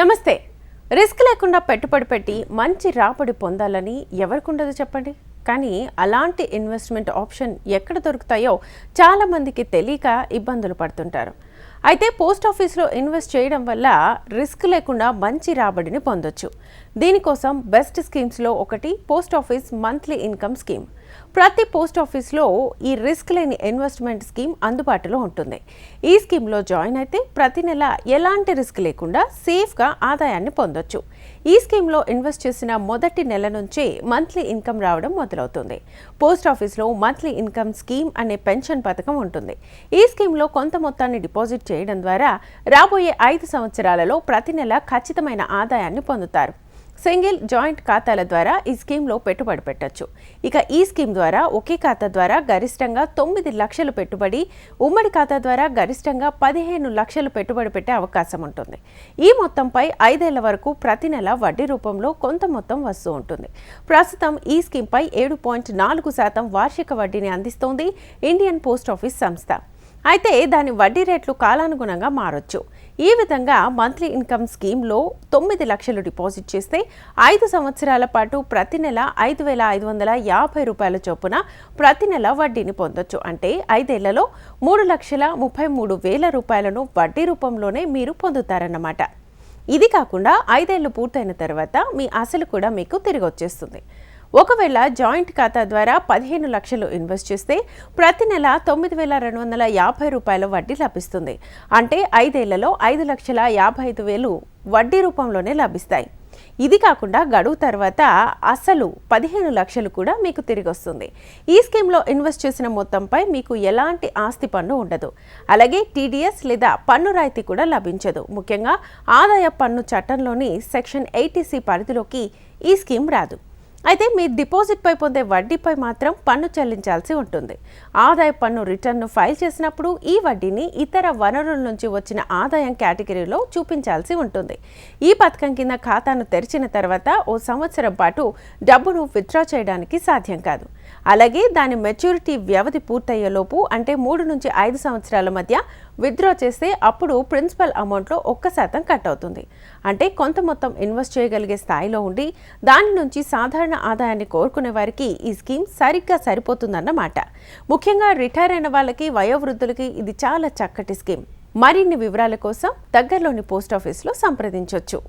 నమస్తే. రిస్క్ లేకుండా పెట్టుబడి పెట్టి మంచి రాబడి పొందాలని ఎవరికి ఉండదు చెప్పండి? కానీ అలాంటి ఇన్వెస్ట్మెంట్ ఆప్షన్ ఎక్కడ దొరుకుతాయో చాలామందికి తెలియక ఇబ్బందులు పడుతుంటారు. అయితే పోస్ట్ ఆఫీస్లో ఇన్వెస్ట్ చేయడం వల్ల రిస్క్ లేకుండా మంచి రాబడిని పొందొచ్చు. దీనికోసం బెస్ట్ స్కీమ్స్లో ఒకటి post office monthly income scheme. ప్రతి పోస్ట్ ఆఫీస్లో ఈ రిస్క్ లేని ఇన్వెస్ట్మెంట్ స్కీమ్ అందుబాటులో ఉంటుంది. ఈ స్కీమ్లో జాయిన్ అయితే ప్రతి నెల ఎలాంటి రిస్క్ లేకుండా సేఫ్గా ఆదాయాన్ని పొందొచ్చు. ఈ స్కీమ్లో ఇన్వెస్ట్ చేసిన మొదటి నెల నుంచే మంత్లీ ఇన్కమ్ రావడం మొదలవుతుంది. పోస్ట్ ఆఫీస్లో మంత్లీ ఇన్కమ్ స్కీమ్ అనే పెన్షన్ పథకం ఉంటుంది. ఈ స్కీమ్లో కొంత మొత్తాన్ని డిపాజిట్ చేయడం ద్వారా రాబోయే ఐదు సంవత్సరాలలో ప్రతి నెల ఖచ్చితమైన ఆదాయాన్ని పొందుతారు. సింగిల్ జాయింట్ ఖాతాల ద్వారా ఈ స్కీమ్లో పెట్టుబడి పెట్టచ్చు. ఇక ఈ స్కీమ్ ద్వారా ఒకే ఖాతా ద్వారా గరిష్టంగా తొమ్మిది లక్షలు పెట్టుబడి ఉమ్మడి ఖాతా ద్వారా గరిష్టంగా పదిహేను లక్షలు పెట్టుబడి పెట్టే అవకాశం ఉంటుంది. ఈ మొత్తంపై ఐదేళ్ళ వరకు ప్రతి నెల వడ్డీ రూపంలో కొంత మొత్తం వస్తూ ఉంటుంది. ప్రస్తుతం ఈ స్కీమ్పై ఏడు పాయింట్ నాలుగు శాతం వార్షిక వడ్డీని అందిస్తోంది ఇండియన్ పోస్ట్ ఆఫీస్ సంస్థ. అయితే దాని వడ్డీ రేట్లు కాలానుగుణంగా మారొచ్చు. ఈ విధంగా మంత్లీ ఇన్కమ్ స్కీమ్లో తొమ్మిది లక్షలు డిపాజిట్ చేస్తే ఐదు సంవత్సరాల పాటు ప్రతి నెల ఐదు వేల ఐదు వందల యాభై రూపాయల చొప్పున ప్రతి నెల వడ్డీని పొందొచ్చు. అంటే ఐదేళ్ళలో మూడు లక్షల ముప్పై మూడు వేల రూపాయలను వడ్డీ రూపంలోనే మీరు పొందుతారన్నమాట. ఇది కాకుండా ఐదేళ్ళు పూర్తయిన తర్వాత మీ అసలు కూడా మీకు తిరిగి వచ్చేస్తుంది ఒకవేళ జాయింట్ ఖాతా ద్వారా పదిహేను లక్షలు ఇన్వెస్ట్ చేస్తే ప్రతి నెల తొమ్మిది వేల రెండు వందల యాభై రూపాయల వడ్డీ లభిస్తుంది. అంటే ఐదేళ్ళలో ఐదు లక్షల యాభై ఐదు వేలు వడ్డీ రూపంలోనే లభిస్తాయి. ఇది కాకుండా గడువు తర్వాత అసలు పదిహేను లక్షలు కూడా మీకు తిరిగి వస్తుంది. ఈ స్కీమ్లో ఇన్వెస్ట్ చేసిన మొత్తంపై మీకు ఎలాంటి ఆస్తి పన్ను ఉండదు. అలాగే టీడీఎస్ లేదా పన్ను రాయితీ కూడా లభించదు. ముఖ్యంగా ఆదాయ పన్ను చట్టంలోని సెక్షన్ ఎయిటీసీ పరిధిలోకి ఈ స్కీమ్ రాదు. అయితే మీ డిపాజిట్పై పొందే వడ్డీపై మాత్రం పన్ను చెల్లించాల్సి ఉంటుంది. ఆదాయ పన్ను రిటర్న్ను ఫైల్ చేసినప్పుడు ఈ వడ్డీని ఇతర వనరుల నుంచి వచ్చిన ఆదాయం కేటగిరీలో చూపించాల్సి ఉంటుంది. ఈ పథకం కింద ఖాతాను తెరిచిన తర్వాత ఓ సంవత్సరం పాటు డబ్బును విత్డ్రా చేయడానికి సాధ్యం కాదు. అలాగే దాని మెచ్యూరిటీ వ్యవధి పూర్తయ్యేలోపు అంటే మూడు నుంచి ఐదు సంవత్సరాల మధ్య విత్డ్రా చేస్తే అప్పుడు ప్రిన్సిపల్ అమౌంట్లో ఒక్క శాతం కట్ అవుతుంది. అంటే కొంత మొత్తం ఇన్వెస్ట్ చేయగలిగే స్థాయిలో ఉండి దాని నుంచి సాధారణ ఆదాయాన్ని కోరుకునే వారికి ఈ స్కీమ్ సరిగ్గా సరిపోతుందన్నమాట. ముఖ్యంగా రిటైర్ అయిన వాళ్ళకి వయోవృద్ధులకి ఇది చాలా చక్కటి స్కీమ్ మరిన్ని వివరాల కోసం దగ్గరలోని పోస్ట్ ఆఫీస్లో సంప్రదించవచ్చు